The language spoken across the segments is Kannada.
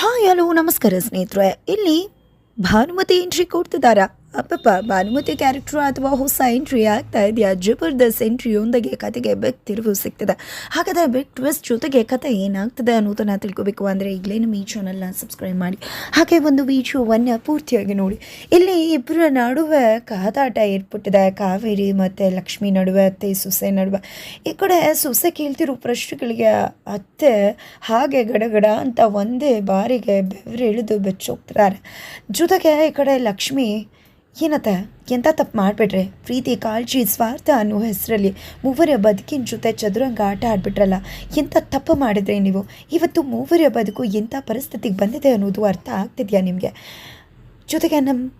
ಹಾಯ್ ಹಲೋ ನಮಸ್ಕಾರ ಸ್ನೇಹಿತರೆ. ಇಲ್ಲಿ ಭಾನುಮತಿ ಎಂಟ್ರಿ ಕೊಡ್ತಿದ್ದಾರಾ. ಭಾನುಮತಿ ಕ್ಯಾರೆಕ್ಟ್ರು ಅಥವಾ ಹೊಸ ಎಂಟ್ರಿ ಆಗ್ತಾ ಇದೆಯಾ? ಜಬರ್ದಸ್ತ್ ಎಂಟ್ರಿಯೊಂದಿಗೆ ಕತೆಗೆ ಬೆಕ್ ತಿರುವು ಸಿಗ್ತದೆ. ಹಾಗಾದ್ರೆ ಬೆಕ್ ಟ್ವಿಸ್ಟ್ ಜೊತೆಗೆ ಕತೆ ಏನಾಗ್ತದೆ ಅನ್ನೋದನ್ನು ತಿಳ್ಕೊಬೇಕು ಅಂದರೆ ಈಗಲೇ ನಮ್ಮ ಈ ಚಾನಲ್ನ ಸಬ್ಸ್ಕ್ರೈಬ್ ಮಾಡಿ. ಹಾಗೆ ಒಂದು ವಿಡಿಯೋವನ್ನು ಪೂರ್ತಿಯಾಗಿ ನೋಡಿ. ಇಲ್ಲಿ ಇಬ್ಬರ ನಡುವೆ ಕಾದಾಟ ಏರ್ಪಟ್ಟಿದೆ. ಕಾವೇರಿ ಮತ್ತು ಲಕ್ಷ್ಮಿ ನಡುವೆ, ಅತ್ತೆ, ಸೊಸೆ ನಡುವೆ. ಈ ಕಡೆ ಸೊಸೆ ಕೇಳ್ತಿರೋ ಪ್ರಶ್ನೆಗಳಿಗೆ ಅತ್ತೆ ಹಾಗೆ ಗಡಗಡ ಅಂತ ಒಂದೇ ಬಾರಿಗೆ ಬೆವರಿಳಿದು ಬೆಚ್ಚೋಗ್ತಿದ್ದಾರೆ. ಜೊತೆಗೆ ಈ ಕಡೆ ಲಕ್ಷ್ಮಿ ಏನತ್ತ? ಎಂಥ ತಪ್ಪು ಮಾಡಿಬಿಟ್ರೆ? ಪ್ರೀತಿ, ಕಾಳಜಿ, ಸ್ವಾರ್ಥ ಅನ್ನೋ ಹೆಸರಲ್ಲಿ ಮೂವರ ಬದುಕಿನ ಜೊತೆ ಚದುರಂಗ ಆಟ ಆಡ್ಬಿಟ್ರಲ್ಲ ಎಂಥ ತಪ್ಪು ಮಾಡಿದ್ರೆ ನೀವು? ಇವತ್ತು ಮೂವರ ಬದುಕು ಎಂಥ ಪರಿಸ್ಥಿತಿಗೆ ಬಂದಿದೆ ಅನ್ನೋದು ಅರ್ಥ ಆಗ್ತಿದೆಯಾ ನಿಮಗೆ? ಜೊತೆಗೆ ನಮ್ಮ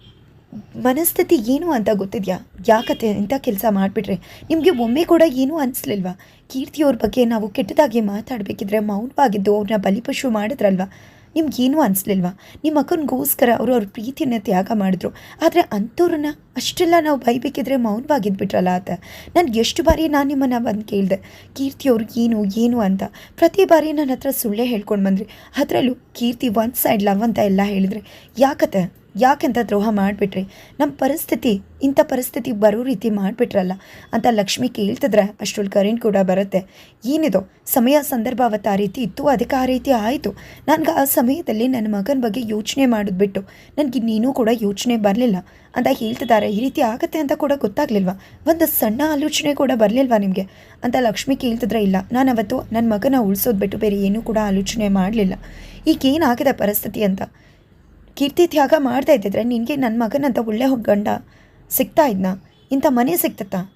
ಮನಸ್ಥಿತಿ ಏನು ಅಂತ ಗೊತ್ತಿದೆಯಾ? ಯಾಕತ್ತೆ ಇಂಥ ಕೆಲಸ ಮಾಡಿಬಿಟ್ರೆ? ನಿಮಗೆ ಒಮ್ಮೆ ಕೂಡ ಏನೂ ಅನಿಸ್ಲಿಲ್ವಾ? ಕೀರ್ತಿಯವ್ರ ಬಗ್ಗೆ ನಾವು ಕೆಟ್ಟದಾಗಿ ಮಾತಾಡಬೇಕಿದ್ರೆ ಮೌನವಾಗಿದ್ದು ಅವ್ರನ್ನ ಬಲಿಪಶು ಮಾಡಿದ್ರಲ್ವಾ? ನಿಮ್ಗೇನೂ ಅನಿಸ್ಲಿಲ್ವಾ? ನಿಮ್ಮ ಅಕ್ಕನಿಗೋಸ್ಕರ ಅವರು ಅವ್ರ ಪ್ರೀತಿಯನ್ನ ತ್ಯಾಗ ಮಾಡಿದ್ರು. ಆದರೆ ಅಂಥವ್ರನ್ನ ಅಷ್ಟೆಲ್ಲ ನಾವು ಬೈಬೇಕಿದ್ರೆ ಮೌನವಾಗಿದ್ಬಿಟ್ರಲ್ಲ ಆತ. ನಾನು ಎಷ್ಟು ಬಾರಿ ನಾನು ನಿಮ್ಮನ್ನು ಬಂದು ಕೇಳಿದೆ ಕೀರ್ತಿಯವ್ರು ಏನು ಏನು ಅಂತ. ಪ್ರತಿ ಬಾರಿ ನನ್ನ ಹತ್ರ ಸುಳ್ಳೇ ಹೇಳ್ಕೊಂಡು ಬಂದ್ರಿ. ಅದರಲ್ಲೂ ಕೀರ್ತಿ ಒನ್ ಸೈಡ್ ಲವ್ ಅಂತ ಎಲ್ಲ ಹೇಳಿದ್ರೆ ಯಾಕತ್ತೆ? ಯಾಕೆಂತ ದ್ರೋಹ ಮಾಡಿಬಿಟ್ರಿ? ನಮ್ಮ ಪರಿಸ್ಥಿತಿ, ಇಂಥ ಪರಿಸ್ಥಿತಿ ಬರೋ ರೀತಿ ಮಾಡಿಬಿಟ್ರಲ್ಲ? ಅಂತ ಲಕ್ಷ್ಮಿ ಕೇಳ್ತಿದ್ರೆ ಅಷ್ಟರಲ್ಲಿ ಕರೆಂಟ್ ಕೂಡ ಬರುತ್ತೆ. ಏನಿದು? ಸಮಯ, ಸಂದರ್ಭ, ಅವತ್ತು ಆ ರೀತಿ ಇತ್ತು, ಅದಕ್ಕೆ ಆ ರೀತಿ ಆಯಿತು. ನನಗೆ ಆ ಸಮಯದಲ್ಲಿ ನನ್ನ ಮಗನ ಬಗ್ಗೆ ಯೋಚನೆ ಮಾಡಿದ್ಬಿಟ್ಟು ನನಗೆ ಇನ್ನೇನೂ ಕೂಡ ಯೋಚನೆ ಬರಲಿಲ್ಲ. ಅಂತ ಹೇಳ್ತಿದ್ದಾರೆ ಈ ರೀತಿ ಆಗುತ್ತೆ ಅಂತ ಕೂಡ ಗೊತ್ತಾಗ್ಲಿಲ್ವಾ? ಒಂದು ಸಣ್ಣ ಆಲೋಚನೆ ಕೂಡ ಬರಲಿಲ್ವಾ ನಿಮಗೆ? ಅಂತ ಲಕ್ಷ್ಮಿ ಕೇಳ್ತಿದ್ರೆ, ಇಲ್ಲ ನಾನು ಅವತ್ತು ನನ್ನ ಮಗನ ಉಳಿಸೋದು ಬಿಟ್ಟು ಬೇರೆ ಏನೂ ಕೂಡ ಆಲೋಚನೆ ಮಾಡಲಿಲ್ಲ. ಈಗೇನಾಗಿದೆ ಪರಿಸ್ಥಿತಿ ಅಂತ? ಕೀರ್ತಿ ತ್ಯಾಗ ಮಾಡ್ತಾ ಇದ್ದಿದ್ರೆ ನಿನಗೆ ನನ್ನ ಮಗನಂತ ಒಳ್ಳೆ ಗಂಡ ಸಿಗ್ತಾ ಇದ್ನಾ? ಇಂಥ ಮನೆ ಸಿಗ್ತತ್ತಾ?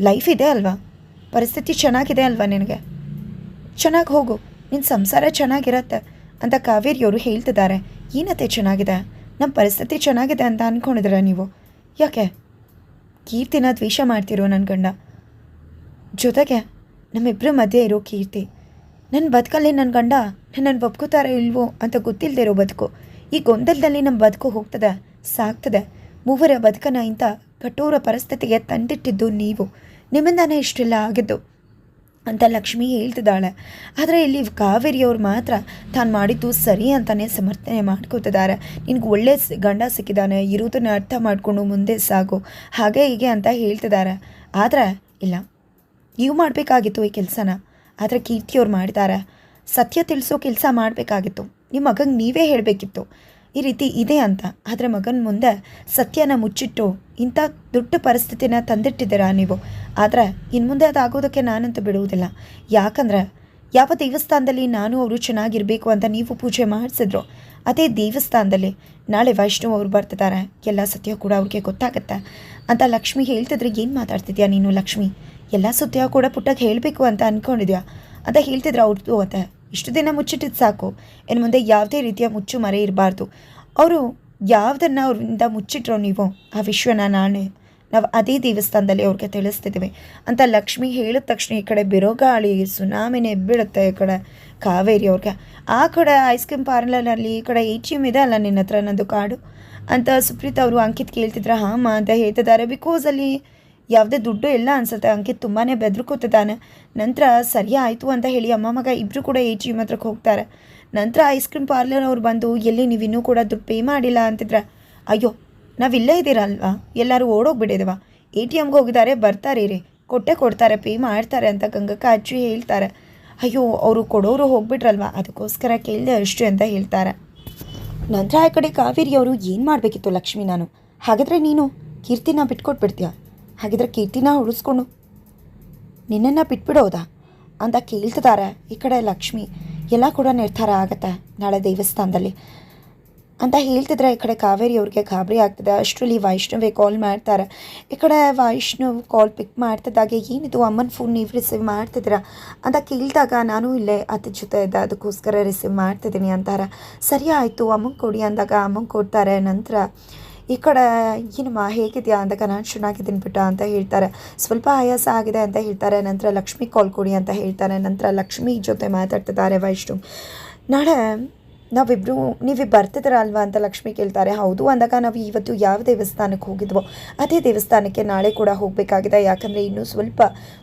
ಲೈಫ್ ಇದೆ ಅಲ್ವಾ? ಪರಿಸ್ಥಿತಿ ಚೆನ್ನಾಗಿದೆ ಅಲ್ವಾ ನಿನಗೆ? ಚೆನ್ನಾಗಿ ಹೋಗು. ನಿನ್ನ ಸಂಸಾರ ಚೆನ್ನಾಗಿರತ್ತೆ ಅಂತ ಕಾವೇರಿಯವರು ಹೇಳ್ತಿದ್ದಾರೆ. ಏನತ್ತೆ ಚೆನ್ನಾಗಿದೆ? ನಮ್ಮ ಪರಿಸ್ಥಿತಿ ಚೆನ್ನಾಗಿದೆ ಅಂತ ಅಂದ್ಕೊಂಡಿದ್ರ ನೀವು? ಯಾಕೆ? ಕೀರ್ತಿನ ದ್ವೇಷ ಮಾಡ್ತಿರೋ ನನ್ನ ಗಂಡ. ಜೊತೆಗೆ ನಮ್ಮಿಬ್ಬರ ಮಧ್ಯೆ ಇರೋ ಕೀರ್ತಿ. ನನ್ನ ಬದುಕಲ್ಲಿ ನನ್ನ ಗಂಡ ನನ್ನನ್ನು ಒಪ್ಕೋತಾರೋ ಇಲ್ವೋ ಅಂತ ಗೊತ್ತಿಲ್ಲದೆ ಇರೋ ಬದುಕು. ಈ ಗೊಂದಲದಲ್ಲಿ ನಮ್ಮ ಬದುಕು ಹೋಗ್ತದೆ, ಸಾಗ್ತದೆ. ಮೂವರ ಬದುಕನ ಇಂಥ ಕಠೋರ ಪರಿಸ್ಥಿತಿಗೆ ತಂದಿಟ್ಟಿದ್ದು ನೀವು. ನಿಮ್ಮಿಂದಾನೇ ಇಷ್ಟೆಲ್ಲ ಆಗಿದ್ದು. ಅಂತ ಲಕ್ಷ್ಮಿ ಹೇಳ್ತಿದ್ದಾಳೆ. ಆದರೆ ಇಲ್ಲಿ ಕಾವೇರಿಯವ್ರು ಮಾತ್ರ ತಾನು ಮಾಡಿದ್ದು ಸರಿ ಅಂತಲೇ ಸಮರ್ಥನೆ ಮಾಡ್ಕೋತಿದ್ದಾರೆ. ನಿನಗೆ ಒಳ್ಳೆ ಗಂಡ ಸಿಕ್ಕಿದ್ದಾನೆ ಇರೋದನ್ನ ಅರ್ಥ ಮಾಡಿಕೊಂಡು ಮುಂದೆ ಸಾಗು. ಹಾಗೆ ಹೀಗೆ ಅಂತ ಹೇಳ್ತಿದ್ದಾರೆ. ಆದರೆ, ಇಲ್ಲ. ನೀವು ಮಾಡಬೇಕಾಗಿತ್ತು ಈ ಕೆಲಸನ. ಆದರೆ ಕೀರ್ತಿಯವ್ರು ಮಾಡಿದ್ದಾರೆ. ಸತ್ಯ ತಿಳಿಸೋ ಕೆಲಸ ಮಾಡಬೇಕಾಗಿತ್ತು. ನಿಮ್ಮ ಮಗಂಗೆ ನೀವೇ ಹೇಳಬೇಕಿತ್ತು. ಈ ರೀತಿ ಇದೆ ಅಂತ. ಆದರೆ ಮಗನ ಮುಂದೆ ಸತ್ಯನ ಮುಚ್ಚಿಟ್ಟು ಇಂಥ ದೊಡ್ಡ ಪರಿಸ್ಥಿತಿನ ತಂದಿಟ್ಟಿದ್ದೀರಾ ನೀವು? ಆದರೆ ಇನ್ನು ಮುಂದೆ ಅದಾಗೋದಕ್ಕೆ ನಾನಂತೂ ಬಿಡುವುದಿಲ್ಲ. ಯಾಕಂದ್ರೆ ಯಾವ ದೇವಸ್ಥಾನದಲ್ಲಿ ನಾನು ಅವರು ಚೆನ್ನಾಗಿರಬೇಕು ಅಂತ ನೀವು ಪೂಜೆ ಮಾಡಿಸಿದ್ರು, ಅದೇ ದೇವಸ್ಥಾನದಲ್ಲಿ ನಾಳೆ ವೈಷ್ಣವ್ ಅವರು ಬರ್ತಿದ್ದಾರೆ. ಎಲ್ಲ ಸತ್ಯ ಕೂಡ ಅವ್ರಿಗೆ ಗೊತ್ತಾಗತ್ತೆ. ಅಂತ ಲಕ್ಷ್ಮಿ ಹೇಳ್ತಿದ್ರೆ ಏನು ಮಾತಾಡ್ತಿದ್ಯಾ ನೀನು ಲಕ್ಷ್ಮಿ? ಎಲ್ಲ ಸತ್ಯ ಕೂಡ ಪುಟ್ಟಕ್ಕೆ ಹೇಳಬೇಕು ಅಂತ ಅಂದ್ಕೊಂಡಿದ್ಯಾ ಅಂತ ಹೇಳ್ತಿದ್ರು ಅವ್ರದ್ದು ಅತ್ತೆ ಇಷ್ಟು ದಿನ ಮುಚ್ಚಿಟ್ಟಿದ್ದು ಸಾಕು. ಇನ್ನು ಮುಂದೆ ಯಾವುದೇ ರೀತಿಯ ಮುಚ್ಚು ಮರೆ ಇರಬಾರ್ದು. ಅವರು ಯಾವುದನ್ನು ಅವರಿಂದ ಮುಚ್ಚಿಟ್ರೋ ನೀವು, ಆ ವಿಶ್ವನ ನಾನೇ. ನಾವು ಅದೇ ದೇವಸ್ಥಾನದಲ್ಲಿ ಅವ್ರಿಗೆ ತಿಳಿಸ್ತಿದ್ದೀವಿ ಅಂತ ಲಕ್ಷ್ಮಿ ಹೇಳಿದ ತಕ್ಷಣ ಈ ಕಡೆ ಬಿರೋಗಾಳಿ ಸುನಾಮಿನೇ ಬೀಳುತ್ತೆ ಈ ಕಡೆ ಕಾವೇರಿ ಅವ್ರಿಗೆ. ಆ ಕಡೆ ಐಸ್ ಕ್ರೀಮ್ ಪಾರ್ಲರಲ್ಲಿ ಈ ಕಡೆ ಎ ಟಿ ಎಂ ಇದೆ ಅಲ್ಲ ನಿನ್ನ ಹತ್ರ ನನ್ನದು ಕಾಡು? ಅಂತ ಸುಪ್ರೀತ್ ಅವರು ಅಂಕಿತ್ ಕೇಳ್ತಿದ್ರೆ. ಮಾ ಅಂತ ಹೇಳ್ತಿದ್ದಾರೆ. ಬಿಕಾಸ್ ಅಲ್ಲಿ ಯಾವುದೇ ದುಡ್ಡು ಇಲ್ಲ ಅನ್ಸುತ್ತೆ. ಅಂಕಿತ್ ತುಂಬಾ ಬೆದರ್ಕೋತಿದ್ದಾನೆ ನಂತರ, ಸರಿ ಆಯಿತು ಅಂತ ಹೇಳಿ ಅಮ್ಮ ಮಗ ಇಬ್ಬರು ಕೂಡ ಎ ಎಂ ಹತ್ರಕ್ಕೆ ಹೋಗ್ತಾರೆ. ನಂತರ ಐಸ್ ಕ್ರೀಮ್ ಪಾರ್ಲರ್ ಅವ್ರು ಬಂದು, ಎಲ್ಲಿ ನೀವು ಇನ್ನೂ ಕೂಡ ದುಡ್ಡು ಪೇ ಮಾಡಿಲ್ಲ ಅಂತಿದ್ರೆ, ಅಯ್ಯೋ, ನಾವು ನಾವಿಲ್ಲೇ ಇದ್ದೀರಲ್ವಾ ಎಲ್ಲರೂ ಓಡೋಗ್ಬಿಟ್ಟಿದೀವ. ಎ ಟಿ ಎಮ್ಗೆ ಹೋಗಿದ್ದಾರೆ, ಬರ್ತಾರೆ ರೀ ಕೊಟ್ಟೆ ಕೊಡ್ತಾರೆ ಪೇ ಮಾಡ್ತಾರೆ ಅಂತ ಗಂಗಕ್ಕ ಅಜ್ಜಿ ಹೇಳ್ತಾರೆ. ಅಯ್ಯೋ, ಅವರು ಕೊಡೋರು ಹೋಗ್ಬಿಟ್ರಲ್ವಾ? ಅದಕ್ಕೋಸ್ಕರ ಕೇಳಿದೆ ಅಷ್ಟು ಅಂತ ಹೇಳ್ತಾರೆ. ನಂತರ ಆ ಕಡೆ ಕಾವೇರಿ ಅವರು ಏನು ಮಾಡಬೇಕಿತ್ತು ಲಕ್ಷ್ಮೀ ನಾನು? ಹಾಗಾದರೆ ನೀನು ಕೀರ್ತಿನ ಬಿಟ್ಕೊಟ್ಬಿಡ್ತೀಯ? ಹಾಗಿದ್ರೆ ಕೀರ್ತಿನ ಉಳಿಸ್ಕೊಂಡು. ನಿನ್ನನ್ನು ಬಿಟ್ಬಿಡೋದಾ? ಅಂತ ಕೇಳ್ತಿದ್ದಾರೆ ಈ ಕಡೆ ಲಕ್ಷ್ಮಿ. ಎಲ್ಲ ಕೂಡ ನಿರ್ಧಾರ ಆಗುತ್ತೆ ನಾಳೆ ದೇವಸ್ಥಾನದಲ್ಲಿ. ಅಂತ ಹೇಳ್ತಿದ್ರೆ ಈ ಕಡೆ ಕಾವೇರಿ ಅವ್ರಿಗೆ ಗಾಬರಿ ಆಗ್ತದೆ. ಅಷ್ಟರಲ್ಲಿ ವೈಷ್ಣವೇ ಕಾಲ್ ಮಾಡ್ತಾರೆ. ಈ ಕಡೆ ವೈಷ್ಣವ್ ಕಾಲ್ ಪಿಕ್ ಮಾಡ್ತಿದ್ದಾಗೆ, ಏನಿದು ಅಮ್ಮನ ಫೋನ್ ನೀವು ರಿಸೀವ್ ಮಾಡ್ತಿದ್ದೀರಾ? ಅಂತ ಕೇಳಿದಾಗ ನಾನು ಇಲ್ಲೇ ಅತಿ ಜೊತೆ ಇದ್ದೆ, ಅದಕ್ಕೋಸ್ಕರ ರಿಸೀವ್ ಮಾಡ್ತಿದ್ದೀನಿ ಅಂತಾರೆ. ಸರಿ ಆಯಿತು, ಅಮ್ಮಂಗೆ ಕೊಡಿ ಅಂದಾಗ ಅಮ್ಮಂಗೆ ಕೊಡ್ತಾರೆ. ನಂತರ ಈ ಕಡೆ ಏನಮ್ಮ ಹೇಗಿದೆಯಾ ಅಂದಾಗ ನಾನು ಚೆನ್ನಾಗಿದ್ದೀನಿ ಬಿಟ್ಟ ಅಂತ ಹೇಳ್ತಾರೆ. ಸ್ವಲ್ಪ ಆಯಾಸ ಆಗಿದೆ ಅಂತ ಹೇಳ್ತಾರೆ. ನಂತರ ಲಕ್ಷ್ಮಿ ಕಾಲ್ ಕೊಡಿ ಅಂತ ಹೇಳ್ತಾರೆ. ನಂತರ ಲಕ್ಷ್ಮಿ ಜೊತೆ ಮಾತಾಡ್ತಿದ್ದಾರೆ ವೈಷ್ಣು. ನಾಳೆ ನಾವಿಬ್ಬರು ನೀವು ಬರ್ತಿದ್ದೀರ ಅಲ್ವಾ ಅಂತ ಲಕ್ಷ್ಮಿ ಕೇಳ್ತಾರೆ. ಹೌದು, ಅಂದಾಗ ನಾವು ಇವತ್ತು ಯಾವ ದೇವಸ್ಥಾನಕ್ಕೆ ಹೋಗಿದ್ವೋ ಅದೇ ದೇವಸ್ಥಾನಕ್ಕೆ ನಾಳೆ ಕೂಡ ಹೋಗಬೇಕಾಗಿದೆ. ಯಾಕಂದರೆ ಇನ್ನೂ ಸ್ವಲ್ಪ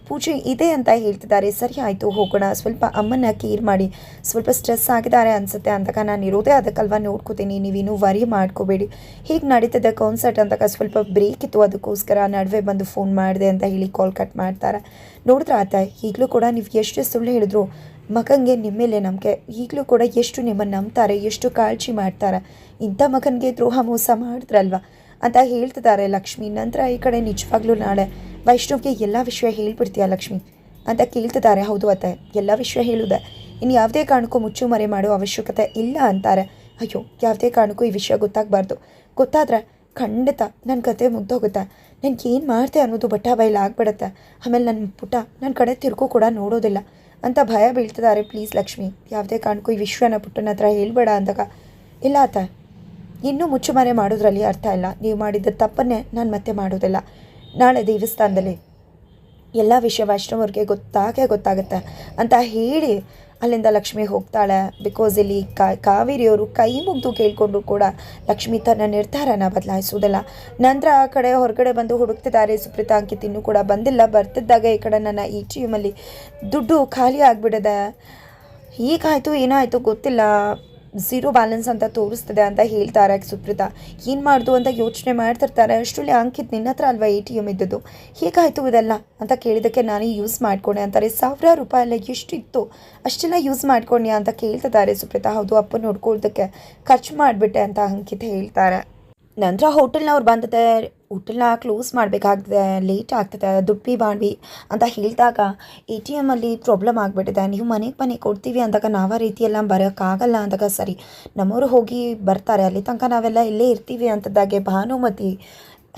ಪೂಜೆ ಇದೆ ಅಂತ ಹೇಳ್ತಿದ್ದಾರೆ. ಸರಿ ಆಯಿತು, ಹೋಗೋಣ. ಸ್ವಲ್ಪ ಅಮ್ಮನ ಕೇರ್ ಮಾಡಿ. ಸ್ವಲ್ಪ ಸ್ಟ್ರೆಸ್ ಆಗಿದ್ದಾರೆ ಅನಿಸುತ್ತೆ. ಅಂದಾಗ ನಾನು ಇರೋದೇ ಅದಕ್ಕಲ್ವಾ ನೋಡ್ಕೋತೀನಿ. ನೀವೇನು ವರಿ ಮಾಡ್ಕೋಬೇಡಿ. ಹೀಗೆ ನಡೀತಿದೆ ಕಾನ್ಸರ್ಟ್ ಅಂದಾಗ ಸ್ವಲ್ಪ ಬ್ರೇಕ್ ಇತ್ತು. ಅದಕ್ಕೋಸ್ಕರ ನಡುವೆ ಬಂದು ಫೋನ್ ಮಾಡಿದೆ ಅಂತ ಹೇಳಿ ಕಾಲ್ ಕಟ್ ಮಾಡ್ತಾರೆ. ನೋಡಿದ್ರೆ ಆತ ಈಗಲೂ ಕೂಡ ನೀವು ಎಷ್ಟು ಸುಳ್ಳು ಹೇಳಿದ್ರು ಮಗನಿಗೆ ನಿಮ್ಮ ಮೇಲೆ ನಂಬಿಕೆ. ಈಗಲೂ ಕೂಡ ಎಷ್ಟು ನಿಮ್ಮನ್ನು ನಂಬ್ತಾರೆ, ಎಷ್ಟು ಕಾಳಜಿ ಮಾಡ್ತಾರೆ. ಇಂಥ ಮಗನಿಗೆ ದ್ರೋಹ ಮೋಸ ಮಾಡಿದ್ರಲ್ವ? ಅಂತ ಹೇಳ್ತಿದ್ದಾರೆ ಲಕ್ಷ್ಮಿ. ನಂತರ ಈ ಕಡೆ ನಿಜವಾಗ್ಲೂ ನಾಳೆ ವೈಷ್ಣವ್ಗೆ ಎಲ್ಲ ವಿಷಯ ಹೇಳ್ಬಿಡ್ತೀಯ ಲಕ್ಷ್ಮಿ? ಅಂತ ಕೇಳ್ತಿದ್ದಾರೆ. ಹೌದು ಅತ್ತೆ, ಎಲ್ಲ ವಿಷಯ ಹೇಳುದೆ. ಇನ್ನು ಯಾವುದೇ ಕಾರಣಕ್ಕೂ ಮುಚ್ಚು ಮರೆ ಮಾಡೋ ಅವಶ್ಯಕತೆ ಇಲ್ಲ ಅಂತಾರೆ. ಅಯ್ಯೋ, ಯಾವುದೇ ಕಾರಣಕ್ಕೂ ಈ ವಿಷಯ ಗೊತ್ತಾಗಬಾರ್ದು. ಗೊತ್ತಾದ್ರೆ ಖಂಡಿತ ನನ್ನ ಕತೆ ಮುಗ್ದೋಗುತ್ತೆ. ನನಗೆ ಏನು ಮಾಡ್ತೆ ಅನ್ನೋದು ಬಟ್ಟ ಬಯಲು ಆಗ್ಬಿಡುತ್ತೆ. ಆಮೇಲೆ ನನ್ನ ಪುಟ ನನ್ನ ಕಡೆ ತಿರ್ಗೂ ಕೂಡ ನೋಡೋದಿಲ್ಲ. ಅಂತ ಭಯ ಬೀಳ್ತಿದ್ದಾರೆ ಪ್ಲೀಸ್ ಲಕ್ಷ್ಮಿ. ಯಾವುದೇ ಕಾರಣಕ್ಕೂ ಈ ವಿಶ್ವನ ಪುಟ್ಟನ ಹತ್ರ ಹೇಳ್ಬೇಡ ಅಂದಾಗ, ಇಲ್ಲ ಆತ ಇನ್ನೂ ಮುಚ್ಚುಮರೆ ಮಾಡೋದ್ರಲ್ಲಿ ಅರ್ಥ ಇಲ್ಲ. ನೀವು ಮಾಡಿದ ತಪ್ಪನ್ನೇ ನಾನು ಮತ್ತೆ ಮಾಡೋದಿಲ್ಲ. ನಾಳೆ ದೇವಸ್ಥಾನದಲ್ಲಿ ಎಲ್ಲ ವಿಷಯ ವೈಷ್ಣವ್ರಿಗೆ ಗೊತ್ತಾಗೇ ಗೊತ್ತಾಗುತ್ತೆ ಅಂತ ಹೇಳಿ ಅಲ್ಲಿಂದ ಲಕ್ಷ್ಮಿ ಹೋಗ್ತಾಳೆ. ಬಿಕಾಸ್ ಇಲ್ಲಿ ಕಾವೇರಿಯವರು ಕೈ ಮುಗ್ದು ಕೇಳಿಕೊಂಡ್ರು ಕೂಡ ಲಕ್ಷ್ಮಿ ತನ್ನ ನಿರ್ಧಾರನ ಬದಲಾಯಿಸುವುದಿಲ್ಲ. ನಂತರ ಆ ಕಡೆ ಹೊರಗಡೆ ಬಂದು ಹುಡುಕ್ತಿದ್ದಾರೆ. ಸುಪ್ರೀತಾ ಅಂಕಿತ್ ಇನ್ನೂ ಕೂಡ ಬಂದಿಲ್ಲ. ಬರ್ತಿದ್ದಾಗ ಈ ಕಡೆ ನನ್ನ ಈ ಟಿ ಎಮಲ್ಲಿ ದುಡ್ಡು ಖಾಲಿ ಆಗಿಬಿಡದೆ ಈಗಾಯಿತು ಏನಾಯಿತು ಗೊತ್ತಿಲ್ಲ. ಝೀರೋ ಬ್ಯಾಲೆನ್ಸ್ ಅಂತ ತೋರಿಸ್ತಿದೆ ಅಂತ ಹೇಳ್ತಾರೆ ಸುಪ್ರೀತಾ. ಏನು ಮಾಡ್ದು ಅಂತ ಯೋಚನೆ ಮಾಡ್ತಿರ್ತಾರೆ. ಅಷ್ಟರಲ್ಲಿ ಅಂಕಿತ್ ನಿನ್ನ ಹತ್ರ ಅಲ್ವಾ ಎ ಟಿ ಎಂ ಇದ್ದದ್ದು? ಹೇಗಾಯಿತು ಇದೆಲ್ಲ? ಅಂತ ಕೇಳಿದ್ದಕ್ಕೆ ನಾನೇ ಯೂಸ್ ಮಾಡ್ಕೊಂಡೆ ಅಂತಾರೆ. ಸಾವಿರಾರು ರೂಪಾಯಿ ಎಲ್ಲ ಎಷ್ಟಿತ್ತು? ಅಷ್ಟೆಲ್ಲ ಯೂಸ್ ಮಾಡ್ಕೊಂಡೆ ಅಂತ ಕೇಳ್ತಿದ್ದಾರೆ ಸುಪ್ರೀತಾ. ಹೌದು ಅಪ್ಪ ನೋಡ್ಕೊಳ್ಳೋದಕ್ಕೆ ಖರ್ಚು ಮಾಡಿಬಿಟ್ಟೆ ಅಂತ ಅಂಕಿತ್ ಹೇಳ್ತಾರೆ. ನಂತರ ಹೋಟೆಲ್ನವ್ರು ಬಂದಿದೆ ಹೋಟೆಲ್ನ ಕ್ಲೋಸ್ ಮಾಡಬೇಕಾಗ್ತದೆ ಲೇಟ್ ಆಗ್ತದೆ ದುಡ್ಡು ಬಾಣ್ವಿ ಅಂತ ಹೇಳಿದಾಗ ಎ ಟಿ ಎಮ್ಮಲ್ಲಿ ಪ್ರಾಬ್ಲಮ್ ಆಗಿಬಿಟ್ಟಿದೆ. ನೀವು ಮನೆಗೆ ಮನೆ ಕೊಡ್ತೀವಿ ಅಂದಾಗ ನಾವು ಆ ರೀತಿಯೆಲ್ಲ ಬರೋಕ್ಕಾಗಲ್ಲ ಅಂದಾಗ ಸರಿ, ನಮ್ಮವರು ಹೋಗಿ ಬರ್ತಾರೆ. ಅಲ್ಲಿ ತನಕ ನಾವೆಲ್ಲ ಇಲ್ಲೇ ಇರ್ತೀವಿ ಅಂತದಾಗೆ ಭಾನುಮತಿ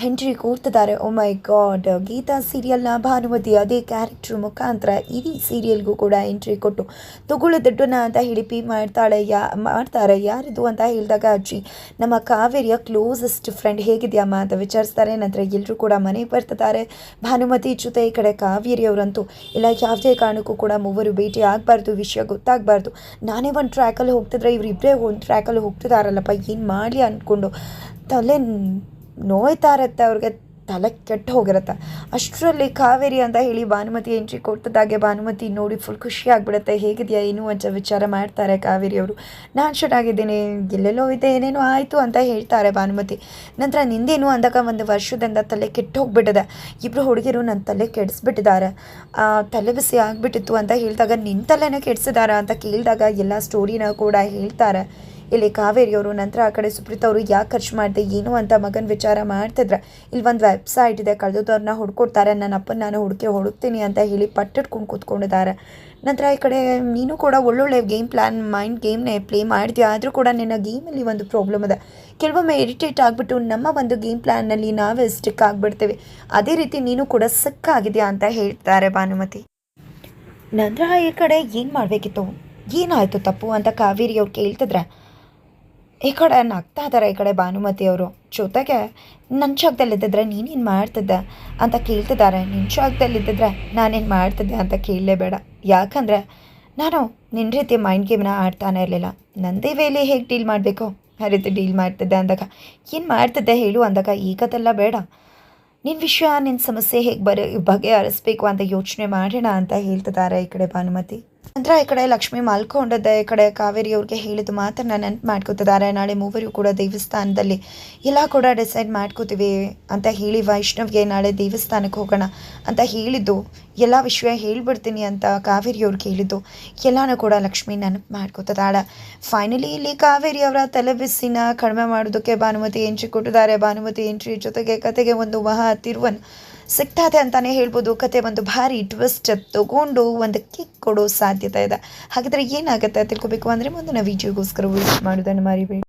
ಹೆಂಡ್ರಿ ಕೂರ್ತಿದ್ದಾರೆ ಓ ಮೈ ಗಾಡ್ ಗೀತಾ ಸೀರಿಯಲ್ನ ಭಾನುಮತಿ ಅದೇ ಕ್ಯಾರೆಕ್ಟ್ರ್ ಮುಖಾಂತರ ಇಡೀ ಸೀರಿಯಲ್ಗೂ ಕೂಡ ಎಂಟ್ರಿ ಕೊಟ್ಟು ತಗೊಳ್ಳೋ ದುಡ್ಡನ್ನ ಅಂತ ಹೇಳಿ ಮಾಡ್ತಾಳೆ. ಯಾ, ಮಾಡ್ತಾರೆ. ಯಾರಿದು ಅಂತ ಹೇಳಿದಾಗ, ಅಜ್ಜಿ, ನಮ್ಮ ಕಾವೇರಿಯ ಕ್ಲೋಸೆಸ್ಟ್ ಫ್ರೆಂಡ್ ಹೇಗಿದೆಯಮ್ಮ ಅಂತ ವಿಚಾರಿಸ್ತಾರೆ. ನಂತರ ಎಲ್ಲರೂ ಕೂಡ ಮನೆಗೆ ಬರ್ತಿದ್ದಾರೆ. ಭಾನುಮತಿ ಜೊತೆ ಈ ಕಡೆ ಕಾವೇರಿಯವರಂತೂ ಇಲ್ಲ ಯಾವುದೇ ಕಾರಣಕ್ಕೂ ಕೂಡ ಮೂವರು ಭೇಟಿ ಆಗಬಾರ್ದು. ವಿಷಯ ಗೊತ್ತಾಗಬಾರ್ದು. ನಾನೇ ಒಂದು ಟ್ರ್ಯಾಕಲ್ಲಿ ಹೋಗ್ತಿದ್ರೆ ಇವರಿಬ್ಬರೇ ಒಂದು ಟ್ರ್ಯಾಕಲ್ಲಿ ಹೋಗ್ತಿದಾರಲ್ಲಪ್ಪ, ಏನು ಮಾಡಲಿ ಅಂದ್ಕೊಂಡು ತಲೆ ನೋಯ್ತಾ ಇರತ್ತೆ ಅವ್ರಿಗೆ ತಲೆ ಕೆಟ್ಟು ಹೋಗಿರುತ್ತೆ. ಅಷ್ಟರಲ್ಲಿ ಕಾವೇರಿ ಅಂತ ಹೇಳಿ ಭಾನುಮತಿ ಎಂಟ್ರಿ ಕೊಡ್ತದಾಗೆ ಭಾನುಮತಿ ನೋಡಿ ಫುಲ್ ಖುಷಿ ಆಗಿಬಿಡುತ್ತೆ. ಹೇಗಿದೆಯಾ, ಏನು ಅಂತ ವಿಚಾರ ಮಾಡ್ತಾರೆ ಕಾವೇರಿ ಅವರು. ನಾನು ಚೆನ್ನಾಗಿದ್ದೀನಿ ಎಲ್ಲೆಲ್ಲೋ ಇದೆ, ಏನೇನೋ ಆಯಿತು ಅಂತ ಹೇಳ್ತಾರೆ ಭಾನುಮತಿ. ನಂತರ ನಿಂದೇನು ಅಂದಾಗ ಒಂದು ವರ್ಷದಿಂದ ತಲೆ ಕೆಟ್ಟು ಹೋಗ್ಬಿಟ್ಟಿದೆ. ಇಬ್ಬರು ಹುಡುಗಿಯರು ನನ್ನ ತಲೆ ಕೆಡಿಸ್ಬಿಟ್ಟಿದ್ದಾರೆ. ತಲೆ ಬಿಸಿ ಆಗಿಬಿಟ್ಟಿತ್ತು ಅಂತ ಹೇಳಿದಾಗ ನಿನ್ನ ತಲೆನೇ ಕೆಡಿಸಿದಾರ ಅಂತ ಕೇಳಿದಾಗ ಎಲ್ಲ ಸ್ಟೋರಿನ ಕೂಡ ಹೇಳ್ತಾರೆ. ಇಲ್ಲಿ ಕಾವೇರಿಯವರು ನಂತರ ಆ ಕಡೆ ಸುಪ್ರೀತ್ ಅವರು ಯಾಕೆ ಖರ್ಚು ಮಾಡಿದೆ, ಏನು ಅಂತ ಮಗನ ವಿಚಾರ ಮಾಡ್ತಿದ್ರೆ, ಇಲ್ಲಿ ಒಂದು ವೆಬ್ಸೈಟ್ ಇದೆ ಕಳೆದವ್ರನ್ನ ಹುಡ್ಕೊಡ್ತಾರೆ ನನ್ನ ಅಪ್ಪನ ನಾನು ಹುಡುಕಿ ಹುಡುಕ್ತೀನಿ ಅಂತ ಹೇಳಿ ಪಟ್ಟಿಟ್ಕೊಂಡು ಕೂತ್ಕೊಂಡಿದ್ದಾರೆ. ನಂತರ ಈ ಕಡೆ ನೀನು ಕೂಡ ಒಳ್ಳೊಳ್ಳೆ ಗೇಮ್ ಪ್ಲ್ಯಾನ್ ಮೈಂಡ್ ಗೇಮ್ನೇ ಪ್ಲೇ ಮಾಡ್ತೀಯ, ಆದರೂ ಕೂಡ ನಿನ್ನ ಗೇಮಲ್ಲಿ ಒಂದು ಪ್ರಾಬ್ಲಮ್ ಇದೆ. ಕೆಲವೊಮ್ಮೆ ಇರಿಟೇಟ್ ಆಗಿಬಿಟ್ಟು, ನಮ್ಮ ಒಂದು ಗೇಮ್ ಪ್ಲ್ಯಾನ್ನಲ್ಲಿ ನಾವೇ ಸ್ಟಿಕ್ ಆಗಿಬಿಡ್ತೇವೆ. ಅದೇ ರೀತಿ ನೀನು ಕೂಡ ಸಿಕ್ಕಾಗಿದೆಯಾ ಅಂತ ಹೇಳ್ತಾರೆ ಭಾನುಮತಿ. ನಂತರ ಈ ಕಡೆ ಏನು ಮಾಡಬೇಕಿತ್ತು? ಏನಾಯಿತು ತಪ್ಪು ಅಂತ ಕಾವೇರಿ ಅವ್ರು ಕೇಳ್ತಿದ್ರೆ ಈ ಕಡೆ ನಗ್ತಾ ಇದ್ದಾರೆ, ಈ ಕಡೆ ಭಾನುಮತಿ ಅವರು. ಜೊತೆಗೆ ನನ್ನ ಜಾಗದಲ್ಲಿದ್ದಿದ್ರೆ ನೀನೇನು ಮಾಡ್ತಿದ್ದೆ? ಅಂತ ಕೇಳ್ತಿದ್ದಾರೆ. ನಿನ್ನ ಜಾಗದಲ್ಲಿದ್ದಿದ್ರೆ ನಾನೇನು ಮಾಡ್ತಿದ್ದೆ? ಅಂತ ಕೇಳಲೇಬೇಡ. ಯಾಕಂದರೆ, ನಾನು ನಿನ್ನ ರೀತಿ ಮೈಂಡ್ ಗೇಮ್ನ ಆಡ್ತಾನೆ ಇರಲಿಲ್ಲ. ನಂದೇ ವೇಲೆ ಹೇಗೆ ಡೀಲ್ ಮಾಡಬೇಕು? ಆ ರೀತಿ ಡೀಲ್ ಮಾಡ್ತಿದ್ದೆ ಅಂದಾಗ, ಏನು ಮಾಡ್ತಿದ್ದೆ ಹೇಳು? ಅಂದಾಗ ಈಗದೆಲ್ಲ ಬೇಡ. ನಿನ್ನ ವಿಷಯ ನಿನ್ನ ಸಮಸ್ಯೆ ಹೇಗೆ ಬರ ಬಗೆಹರಿಸ್ಬೇಕು ಅಂತ ಯೋಚನೆ ಮಾಡೋಣ, ಅಂತ ಹೇಳ್ತಿದ್ದಾರೆ ಈ ಕಡೆ ಭಾನುಮತಿ. ನಂತರ ಈ ಕಡೆ ಲಕ್ಷ್ಮಿ ಮಲ್ಕೊಂಡಿದ್ದೆ ಈ ಕಡೆ ಕಾವೇರಿ ಅವ್ರಿಗೆ ಹೇಳಿದ ಮಾತ್ರ ನೆನ್ಪು ಮಾಡ್ಕೋತಿದ್ದಾರೆ. ನಾಳೆ ಮೂವರು ಕೂಡ ದೇವಸ್ಥಾನದಲ್ಲಿ ಎಲ್ಲ ಕೂಡ ಡಿಸೈಡ್ ಮಾಡ್ಕೋತೀವಿ ಅಂತ ಹೇಳಿ ವೈಷ್ಣವ್ಗೆ ನಾಳೆ ದೇವಸ್ಥಾನಕ್ಕೆ ಹೋಗೋಣ ಅಂತ ಹೇಳಿದ್ದು. ಎಲ್ಲ ವಿಷಯ ಹೇಳಿಬಿಡ್ತೀನಿ ಅಂತ ಕಾವೇರಿ ಅವ್ರಿಗೆ ಹೇಳಿದ್ದು ಎಲ್ಲನೂ ಕೂಡ ಲಕ್ಷ್ಮಿ ನೆನಪು ಮಾಡ್ಕೋತಿದ್ದಾಳೆ. ಫೈನಲಿ ಇಲ್ಲಿ ಕಾವೇರಿ ಅವರ ತಲೆ ಬಿಸಿನ ಕಡಿಮೆ ಮಾಡೋದಕ್ಕೆ ಭಾನುಮತಿ ಎಂಟ್ರಿ ಕೊಟ್ಟಿದ್ದಾರೆ. ಭಾನುಮತಿ ಎಂಟ್ರಿ ಜೊತೆಗೆ ಕತೆಗೆ ಒಂದು ಮಹಾ ತಿರುವನ್ನು ಸಿಗ್ತಾದೆ ಅಂತಾನೆ ಹೇಳ್ಬೋದು. ಕತೆ ಒಂದು ಭಾರಿ ಟ್ವಿಸ್ಟ್ ತಗೊಂಡು ಒಂದು ಕಿಕ್ ಕೊಡೋ ಸಾಧ್ಯತೆ ಇದೆ. ಹಾಗಾದರೆ ಏನಾಗುತ್ತೆ ತಿಳ್ಕೊಬೇಕು ಅಂದರೆ ಮುಂದಿನ ವಿಡಿಯೋಗೋಸ್ಕರ ವೇಟ್ ಮಾಡೋದನ್ನು ಮರಿಬೇಡಿ.